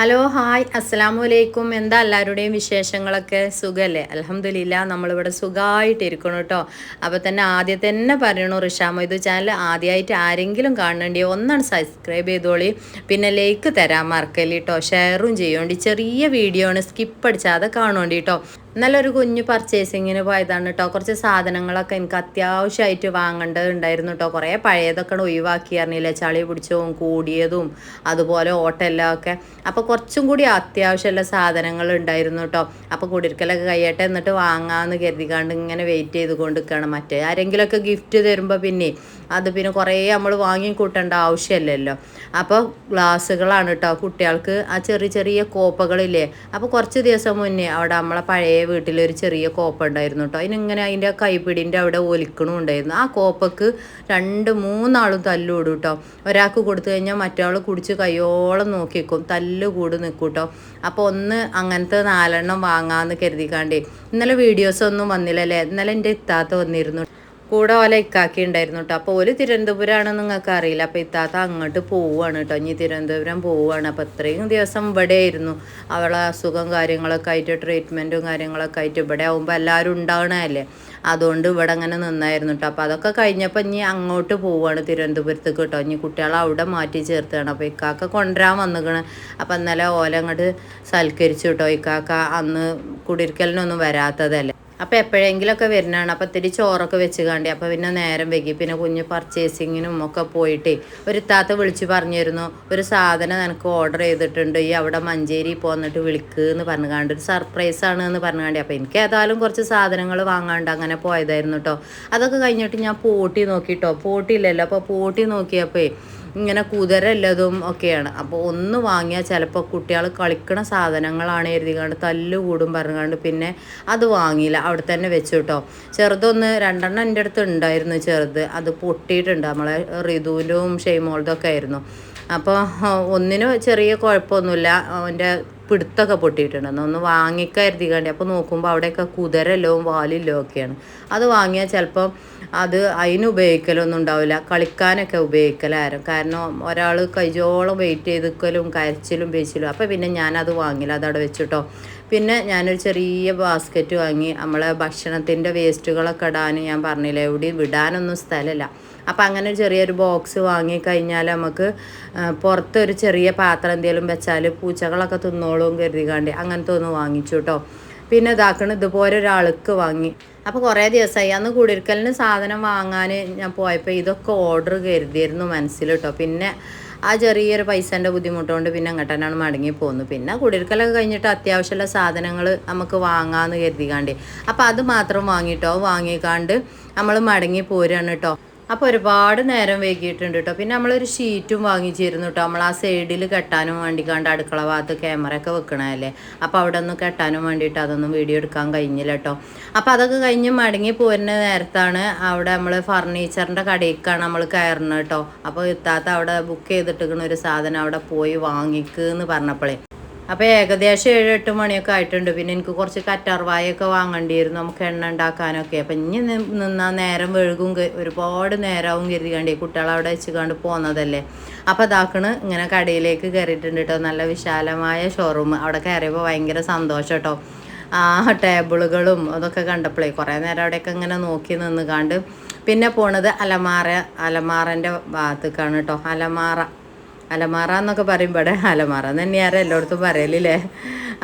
Hello hi അസ്സലാമു അലൈക്കും എന്താ എല്ലാവരുടെയും വിശേഷങ്ങളൊക്കെ? സുഖമല്ലേ അലഹമില്ല നമ്മളിവിടെ സുഖമായിട്ടിരിക്കണം കേട്ടോ. അപ്പോൾ തന്നെ ആദ്യം തന്നെ പറയണു റിഷാമോ ഇത് ചാനൽ ആദ്യമായിട്ട് ആരെങ്കിലും കാണേണ്ടി ഒന്നാണ് സബ്സ്ക്രൈബ് ചെയ്തോളി. പിന്നെ ലൈക്ക് തരാൻ മറക്കല്ലേ കേട്ടോ. ഷെയറും ചെയ്യോണ്ടി ചെറിയ വീഡിയോ ആണ് സ്കിപ്പ് അടിച്ചാതെ കാണുവേണ്ടി കേട്ടോ. നല്ലൊരു കുഞ്ഞു പർച്ചേസിങ്ങിന് പോയതാണ് കേട്ടോ കുറച്ച് സാധനങ്ങളൊക്കെ എനിക്ക് അത്യാവശ്യമായിട്ട് വാങ്ങേണ്ടത് ഉണ്ടായിരുന്നു കേട്ടോ കുറേ പഴയതൊക്കെ ഒഴിവാക്കി അറിഞ്ഞില്ല ചളി പിടിച്ചതും കൂടിയതും അതുപോലെ ഓട്ടെല്ലാം ഒക്കെ അപ്പോൾ കുറച്ചും കൂടി അത്യാവശ്യമുള്ള സാധനങ്ങൾ ഉണ്ടായിരുന്നു കേട്ടോ അപ്പോൾ കുടിരിക്കലൊക്കെ കഴിയട്ടെ എന്നിട്ട് വാങ്ങാമെന്ന് കരുതിക്കാണ്ട് ഇങ്ങനെ വെയിറ്റ് ചെയ്ത് കൊണ്ടിരിക്കുകയാണ് മറ്റേ ആരെങ്കിലുമൊക്കെ ഗിഫ്റ്റ് തരുമ്പോൾ പിന്നെ അത് പിന്നെ കുറേ നമ്മൾ വാങ്ങി കൂട്ടേണ്ട ആവശ്യമില്ലല്ലോ. അപ്പോൾ ഗ്ലാസ്സുകളാണ് കേട്ടോ കുട്ടികൾക്ക് ആ ചെറിയ ചെറിയ കോപ്പകളില്ലേ. അപ്പോൾ കുറച്ച് ദിവസം മുന്നേ അവിടെ നമ്മളെ പഴയ വീട്ടിലൊരു ചെറിയ കോപ്പ ഉണ്ടായിരുന്നു കേട്ടോ അതിനിങ്ങനെ അതിന്റെ കൈപ്പിടിന്റെ അവിടെ ഒലിക്കണമുണ്ടായിരുന്നു ആ കോപ്പക്ക് രണ്ട് മൂന്നാളും തല്ലുകൂടും കേട്ടോ ഒരാൾക്ക് കൊടുത്തു കഴിഞ്ഞാൽ മറ്റാൾ കുടിച്ച് കയ്യോളം നോക്കിക്കും. തല്ല് കൂട് നിൽക്കും കേട്ടോ അപ്പോൾ ഒന്ന് അങ്ങനത്തെ നാലെണ്ണം വാങ്ങാമെന്ന് കരുതിക്കാണ്ടേ. ഇന്നലെ വീഡിയോസ് ഒന്നും വന്നില്ലല്ലേ? ഇന്നലെ എന്റെ ഇത്താത്ത വന്നിരുന്നു. കൂടെ ഓല ഇക്കാക്കി ഉണ്ടായിരുന്നു കേട്ടോ അപ്പോൾ ഓൽ തിരുവനന്തപുരമാണ് നിങ്ങൾക്ക് അറിയില്ല. അപ്പോൾ ഇത്താത്ത അങ്ങോട്ട് പോവുകയാണ് കേട്ടോ ഇനി തിരുവനന്തപുരം പോവുകയാണ് അപ്പോൾ ഇത്രയും ദിവസം ഇവിടെ ആയിരുന്നു. അവളെ അസുഖം കാര്യങ്ങളൊക്കെ ആയിട്ട് ട്രീറ്റ്മെന്റും കാര്യങ്ങളൊക്കെ ആയിട്ട് ഇവിടെ ആകുമ്പോൾ എല്ലാവരും ഉണ്ടാവണമല്ലേ അതുകൊണ്ട് ഇവിടെ അങ്ങനെ നിന്നായിരുന്നു കേട്ടോ അപ്പോൾ അതൊക്കെ കഴിഞ്ഞപ്പോൾ ഇനി അങ്ങോട്ട് പോവുകയാണ് തിരുവനന്തപുരത്തേക്ക് കേട്ടോ ഇനി കുട്ടികളെ അവിടെ മാറ്റി ചേർത്താണ് അപ്പോൾ ഇക്കാക്ക കൊണ്ടുവരാൻ വന്നിക്കണ്. അപ്പോൾ ഇന്നലെ ഓല അങ്ങോട്ട് സൽക്കരിച്ചു കേട്ടോ ഇക്കാക്ക അന്ന് കുടിരിക്കലിനൊന്നും വരാത്തതല്ലേ? അപ്പോൾ എപ്പോഴെങ്കിലുമൊക്കെ വരുന്നതാണ്. അപ്പോൾ ഇത്തിരി ചോറൊക്കെ വെച്ച് കാണ്ടി. അപ്പോൾ പിന്നെ നേരം വൈകി. പിന്നെ കുഞ്ഞ് പർച്ചേസിങ്ങിനും ഒക്കെ പോയിട്ട് ഒരു താത്ത വിളിച്ച് പറഞ്ഞിരുന്നു. ഒരു സാധനം നിനക്ക് ഓർഡർ ചെയ്തിട്ടുണ്ട്. ഈ അവിടെ മഞ്ചേരി പോന്നിട്ട് വിളിക്ക് എന്ന് പറഞ്ഞു കാണ്ട്. ഒരു സർപ്രൈസ് ആണ് എന്ന് പറഞ്ഞു കാണ്ടി. അപ്പോൾ എനിക്ക് ഏതായാലും കുറച്ച് സാധനങ്ങൾ വാങ്ങാണ്ട് അങ്ങനെ പോയതായിരുന്നു കേട്ടോ അതൊക്കെ കഴിഞ്ഞിട്ട് ഞാൻ പോട്ടി നോക്കിയിട്ടോ പോട്ടിയില്ലല്ലോ അപ്പോൾ പോട്ടി നോക്കിയപ്പോൾ ഇങ്ങനെ കുതിരല്ലതും ഒക്കെയാണ്. അപ്പോൾ ഒന്ന് വാങ്ങിയാൽ ചിലപ്പോൾ കുട്ടികൾ കളിക്കണ സാധനങ്ങളാണ് എഴുതിക്കാണ്ട് തല്ല് കൂടും പറഞ്ഞുകൊണ്ട് പിന്നെ അത് വാങ്ങിയില്ല. അവിടെ തന്നെ വെച്ചു കേട്ടോ ചെറുതൊന്ന് രണ്ടെണ്ണം എന്റെ അടുത്ത് ഉണ്ടായിരുന്നു ചെറുത്. അത് പൊട്ടിയിട്ടുണ്ട്. നമ്മളെ ഋതുവിന്റെയും ഷെയ്മോളുടെ ഒക്കെ ആയിരുന്നു. അപ്പോൾ ഒന്നിന് ചെറിയ കുഴപ്പമൊന്നുമില്ല. അവന്റെ പിടുത്തൊക്കെ പൊട്ടിയിട്ടുണ്ടെന്ന് ഒന്ന് വാങ്ങിക്കരുതിക്കാണ്ടി അപ്പോൾ നോക്കുമ്പോൾ അവിടെയൊക്കെ കുതിരല്ലോ വാലില്ലോ ഒക്കെയാണ്. അത് വാങ്ങിയാൽ ചിലപ്പം അത് അതിന് ഉപയോഗിക്കലൊന്നും ഉണ്ടാവില്ല. കളിക്കാനൊക്കെ ഉപയോഗിക്കലായിരുന്നു. കാരണം ഒരാൾ കൈജോളം വെയിറ്റ് ചെയ്തിക്കലും കരച്ചിലും പേച്ചിലും അപ്പോൾ പിന്നെ ഞാനത് വാങ്ങില്ല. അതവിടെ വെച്ചിട്ടോ. പിന്നെ ഞാനൊരു ചെറിയ ബാസ്ക്കറ്റ് വാങ്ങി. നമ്മളെ ഭക്ഷണത്തിന്റെ വേസ്റ്റുകളൊക്കെ ഇടാൻ ഞാൻ പറഞ്ഞില്ല. എവിടെയും വിടാനൊന്നും സ്ഥലമില്ല. അപ്പോൾ അങ്ങനെ ചെറിയൊരു ബോക്സ് വാങ്ങിക്കഴിഞ്ഞാൽ നമുക്ക് പുറത്തൊരു ചെറിയ പാത്രം എന്തെങ്കിലും വെച്ചാൽ പൂച്ചകളൊക്കെ തിന്നോളും കരുതികാണ്ടി അങ്ങനത്തെ ഒന്ന് വാങ്ങിച്ചു കേട്ടോ പിന്നെ ഇതാക്കണം ഇതുപോലെ ഒരാൾക്ക് വാങ്ങി. അപ്പോൾ കുറേ ദിവസമായി. അന്ന് കുടിരിക്കലിന് സാധനം വാങ്ങാൻ ഞാൻ പോയപ്പോൾ ഇതൊക്കെ ഓർഡർ കരുതിയിരുന്നു മനസ്സിൽ കേട്ടോ പിന്നെ ആ ചെറിയൊരു പൈസേന്റെ ബുദ്ധിമുട്ടുകൊണ്ട് പിന്നെ അങ്ങോട്ട് തന്നെയാണ് മടങ്ങി പോകുന്നു പിന്നെ കുടിരിക്കലൊക്കെ കഴിഞ്ഞിട്ട് അത്യാവശ്യമുള്ള സാധനങ്ങൾ നമുക്ക് വാങ്ങാമെന്ന് കരുതിക്കാണ്ട്. അപ്പോൾ അത് മാത്രം വാങ്ങിയിട്ടോ വാങ്ങിക്കാണ്ട് നമ്മൾ മടങ്ങി പോരാണ് കേട്ടോ അപ്പോൾ ഒരുപാട് നേരം വൈകിയിട്ടുണ്ട് കേട്ടോ പിന്നെ നമ്മളൊരു ഷീറ്റും വാങ്ങിച്ചിരുന്നു കേട്ടോ നമ്മൾ ആ സൈഡിൽ കെട്ടാനും വേണ്ടി കണ്ട് അടുക്കള ഭാഗത്ത് ക്യാമറ ഒക്കെ വെക്കണമല്ലേ അപ്പോൾ അവിടെ ഒന്ന് കെട്ടാനും വേണ്ടിയിട്ട് അതൊന്നും വീഡിയോ എടുക്കാൻ കഴിഞ്ഞില്ല കേട്ടോ അപ്പോൾ അതൊക്കെ കഴിഞ്ഞ് മടങ്ങി പോരുന്ന നേരത്താണ് അവിടെ നമ്മൾ ഫർണിച്ചറിന്റെ കടയിലേക്കാണ് നമ്മൾ കയറുന്നത് കേട്ടോ അപ്പോൾ എത്താത്ത അവിടെ ബുക്ക് ചെയ്തിട്ടിരിക്കുന്ന ഒരു സാധനം അവിടെ പോയി വാങ്ങിക്ക് എന്ന് പറഞ്ഞപ്പോഴേ അപ്പോൾ ഏകദേശം ഏഴ് എട്ട് മണിയൊക്കെ ആയിട്ടുണ്ട്. പിന്നെ എനിക്ക് കുറച്ച് കറ്റാർവായൊക്കെ വാങ്ങേണ്ടിയിരുന്നു. നമുക്ക് എണ്ണ ഉണ്ടാക്കാനൊക്കെ. അപ്പം ഇനി നിന്നാൽ നേരം വെഴുകും ഒരുപാട് നേരവും കരുതിക്കാണ്ടേ കുട്ടികളെ അവിടെ വെച്ചുകൊണ്ട് പോകുന്നതല്ലേ അപ്പോൾ ഇതാക്കണ് ഇങ്ങനെ കടയിലേക്ക് കയറിയിട്ടുണ്ട് കേട്ടോ നല്ല വിശാലമായ ഷോറൂം അവിടെ കയറിയപ്പോൾ ഭയങ്കര സന്തോഷം കേട്ടോ ആ ടേബിളുകളും അതൊക്കെ കണ്ടപ്പോഴേ കുറേ നേരം അവിടെയൊക്കെ ഇങ്ങനെ നോക്കി നിന്ന് കണ്ട് പിന്നെ പോണത് അലമാറ അലമാറന്റെ ഭാഗത്തേക്കാണ് കേട്ടോ അലമാറ അലമാറ എന്നൊക്കെ പറയും. ഇവിടെ അലമാറ തന്നെയാറ് എല്ലായിടത്തും പറയലില്ലേ?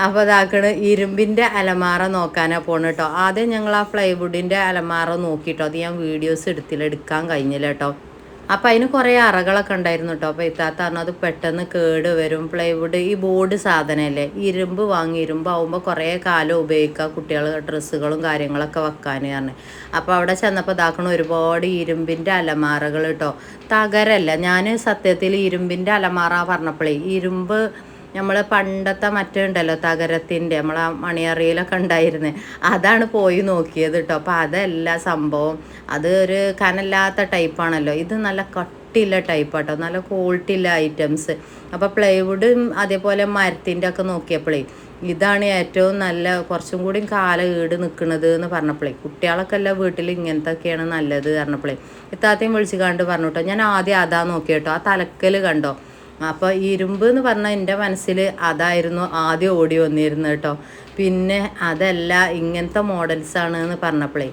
അപ്പോൾ അതാക്കണ് ഇരുമ്പിന്റെ അലമാറ നോക്കാനാണ് പോണ് കേട്ടോ ആദ്യം ഞങ്ങൾ ആ ഫ്ലൈവുഡിന്റെ അലമാറ നോക്കിയിട്ടോ അത് ഞാൻ വീഡിയോസ് എടുത്തില്ല എടുക്കാൻ കഴിഞ്ഞില്ല കേട്ടോ അപ്പോൾ അതിന് കുറേ അറകളൊക്കെ ഉണ്ടായിരുന്നു കേട്ടോ അപ്പോൾ ഇത്താത്ത പറഞ്ഞു അത് പെട്ടെന്ന് കേട് വരും. പ്ലൈവുഡ് ഈ ബോർഡ് സാധനമല്ലേ ഇരുമ്പ് വാങ്ങി ഇരുമ്പ് ആകുമ്പോൾ കുറേ കാലം ഉപയോഗിക്കുക കുട്ടികൾ ഡ്രസ്സുകളും കാര്യങ്ങളൊക്കെ വെക്കാൻ പറഞ്ഞു. അപ്പോൾ അവിടെ ചെന്നപ്പോൾ ഇതാക്കണ ഒരുപാട് ഇരുമ്പിന്റെ അലമാറകൾ കേട്ടോ തകരല്ല. ഞാൻ സത്യത്തിൽ ഇരുമ്പിന്റെ അലമാറ പറഞ്ഞപ്പോഴേ ഇരുമ്പ് നമ്മൾ പണ്ടത്തെ മറ്റേ ഉണ്ടല്ലോ തകരത്തിന്റെ നമ്മളെ മണിയറിയിലൊക്കെ ഉണ്ടായിരുന്നത് അതാണ് പോയി നോക്കിയത് കേട്ടോ അപ്പോൾ അതല്ല സംഭവം. അത് ഒരു കനല്ലാത്ത ടൈപ്പാണല്ലോ ഇത് നല്ല കട്ടിയുള്ള ടൈപ്പ് കേട്ടോ നല്ല ക്വാളിറ്റി ഉള്ള ഐറ്റംസ് അപ്പോൾ പ്ലൈവുഡും അതേപോലെ മരത്തിന്റെ ഒക്കെ നോക്കിയപ്പോഴേ ഇതാണ് ഏറ്റവും നല്ല കുറച്ചും കൂടി കാല ഈട് നിൽക്കുന്നത് എന്ന് പറഞ്ഞപ്പോഴേ കുട്ടികളൊക്കെ അല്ല വീട്ടിൽ ഇങ്ങനത്തൊക്കെയാണ് നല്ലത് പറഞ്ഞപ്പോഴേ ഇത്താത്തെയും വിളിച്ച് കണ്ട് പറഞ്ഞു കേട്ടോ ഞാൻ ആദ്യം അതാ നോക്കിയട്ടോ ആ തലക്കൽ കണ്ടോ? അപ്പോൾ ഇരുമ്പ് എന്ന് പറഞ്ഞാൽ എന്റെ മനസ്സിൽ അതായിരുന്നു ആദ്യം ഓടി വന്നിരുന്നത് കേട്ടോ. പിന്നെ അതല്ല ഇങ്ങനത്തെ മോഡൽസാണ് എന്ന് പറഞ്ഞപ്പോഴേ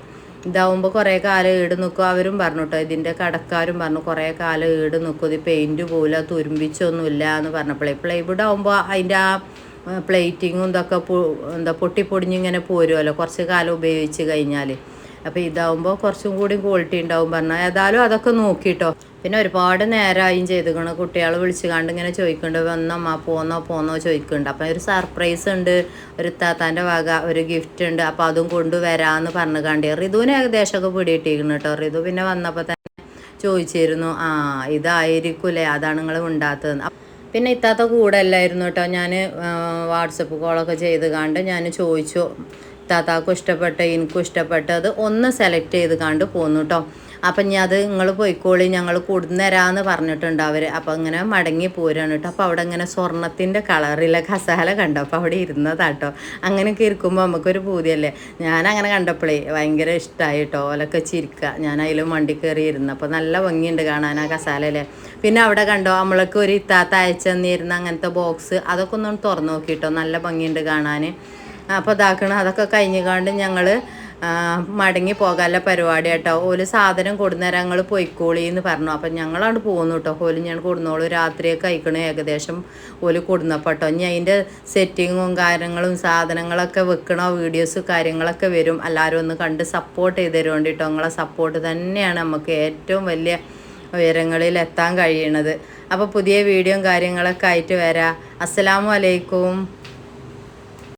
ഇതാവുമ്പോൾ കുറേ കാലം ഈട് നിൽക്കും അവരും പറഞ്ഞു കേട്ടോ ഇതിന്റെ കടക്കാരും പറഞ്ഞു കുറേ കാലം ഈട് നിൽക്കും ഇത് പെയിന്റ് പോല തുരുമ്പിച്ചൊന്നുമില്ല എന്ന് പറഞ്ഞപ്പോഴേ പ്ലൈവുഡ് ആകുമ്പോൾ അതിന്റെ ആ പ്ലേറ്റിങ്ങും ഇതൊക്കെ എന്താ പൊട്ടിപ്പൊടിഞ്ഞിങ്ങനെ പോരുമല്ലോ കുറച്ച് കാലം ഉപയോഗിച്ച് കഴിഞ്ഞാൽ അപ്പോൾ ഇതാവുമ്പോൾ കുറച്ചും കൂടി ക്വാളിറ്റി ഉണ്ടാവും പറഞ്ഞാൽ ഏതായാലും അതൊക്കെ നോക്കിട്ടോ. പിന്നെ ഒരുപാട് നേരമായും ചെയ്തുക്കണ്. കുട്ടികൾ വിളിച്ചു കണ്ട് ഇങ്ങനെ ചോദിക്കുന്നുണ്ട് വന്നമ്മ പോന്നോ പോന്നോ ചോദിക്കുന്നുണ്ട് അപ്പം ഒരു സർപ്രൈസ് ഉണ്ട് ഒരു താത്താന്റെ വക ഒരു ഗിഫ്റ്റ് ഉണ്ട്. അപ്പോൾ അതും കൊണ്ടുവരാമെന്ന് പറഞ്ഞു കണ്ടി. റിതുവിന് ഏകദേശമൊക്കെ പിടിയിട്ടിരിക്കുന്നു കേട്ടോ റിതു പിന്നെ വന്നപ്പോൾ തന്നെ ചോദിച്ചിരുന്നു ആ ഇതായിരിക്കൂലേ. അതാണ് നിങ്ങൾ ഉണ്ടാത്തത് പിന്നെ ഇത്താത്ത കൂടെ അല്ലായിരുന്നു കേട്ടോ ഞാൻ വാട്സപ്പ് കോളൊക്കെ ചെയ്ത് കണ്ട് ഞാൻ ചോദിച്ചു. താത്താക്കും ഇഷ്ടപ്പെട്ട എനിക്കും ഇഷ്ടപ്പെട്ടത് ഒന്ന് സെലക്ട് ചെയ്ത് കണ്ട് പോന്നു കേട്ടോ അപ്പം ഞാൻ അത് നിങ്ങൾ പോയിക്കോളി ഞങ്ങൾ കൊടുന്നരാന്ന് പറഞ്ഞിട്ടുണ്ട് അവർ അപ്പം ഇങ്ങനെ മടങ്ങി പോരാണ് കേട്ടോ അപ്പോൾ അവിടെ ഇങ്ങനെ സ്വർണത്തിന്റെ കളറിലെ കസാല കണ്ടു? അപ്പോൾ അവിടെ ഇരുന്നതാട്ടോ അങ്ങനെയൊക്കെ ഇരിക്കുമ്പോൾ നമുക്കൊരു പൂതിയല്ലേ? ഞാൻ അങ്ങനെ കണ്ടപ്പോഴേ ഭയങ്കര ഇഷ്ടമായി കേട്ടോ ഓലൊക്കെ ചിരിക്കുക ഞാൻ അതിലും വണ്ടി കയറി ഇരുന്നു. അപ്പോൾ നല്ല ഭംഗിയുണ്ട് കാണാൻ ആ കസാലല്ലേ പിന്നെ അവിടെ കണ്ടോ? നമ്മൾക്ക് ഒരു ഇത്താത്ത അയച്ചു തന്നിരുന്ന അങ്ങനത്തെ ബോക്സ് അതൊക്കെ ഒന്ന് തുറന്നു നോക്കിയിട്ടോ നല്ല ഭംഗിയുണ്ട് കാണാൻ അപ്പോൾ ഇതാക്കണം അതൊക്കെ കഴിഞ്ഞുകൊണ്ട് ഞങ്ങൾ മടങ്ങി പോകാനുള്ള പരിപാടി കേട്ടോ ഓൽ സാധനം കൊടുന്നേരം ഞങ്ങൾ പൊയ്ക്കോളി എന്ന് പറഞ്ഞു. അപ്പം ഞങ്ങളാണ് പോകുന്നു കേട്ടോ ഓൽ ഞാൻ കൊടുന്നോളൂ. രാത്രിയൊക്കെ കഴിക്കണം ഏകദേശം ഓൽ കൊടുന്നപ്പോൾ കേട്ടോ ഇനി അതിന്റെ സെറ്റിങ്ങും കാര്യങ്ങളും സാധനങ്ങളൊക്കെ വെക്കണോ വീഡിയോസ് കാര്യങ്ങളൊക്കെ വരും. എല്ലാവരും ഒന്ന് കണ്ട് സപ്പോർട്ട് ചെയ്ത് തരുകൊണ്ട് കേട്ടോ നിങ്ങളെ സപ്പോർട്ട് തന്നെയാണ് നമുക്ക് ഏറ്റവും വലിയ ഉയരങ്ങളിൽ എത്താൻ കഴിയണത്. അപ്പോൾ പുതിയ വീഡിയോയും കാര്യങ്ങളൊക്കെ ആയിട്ട് വരാം. അസ്സലാമു അലൈക്കും.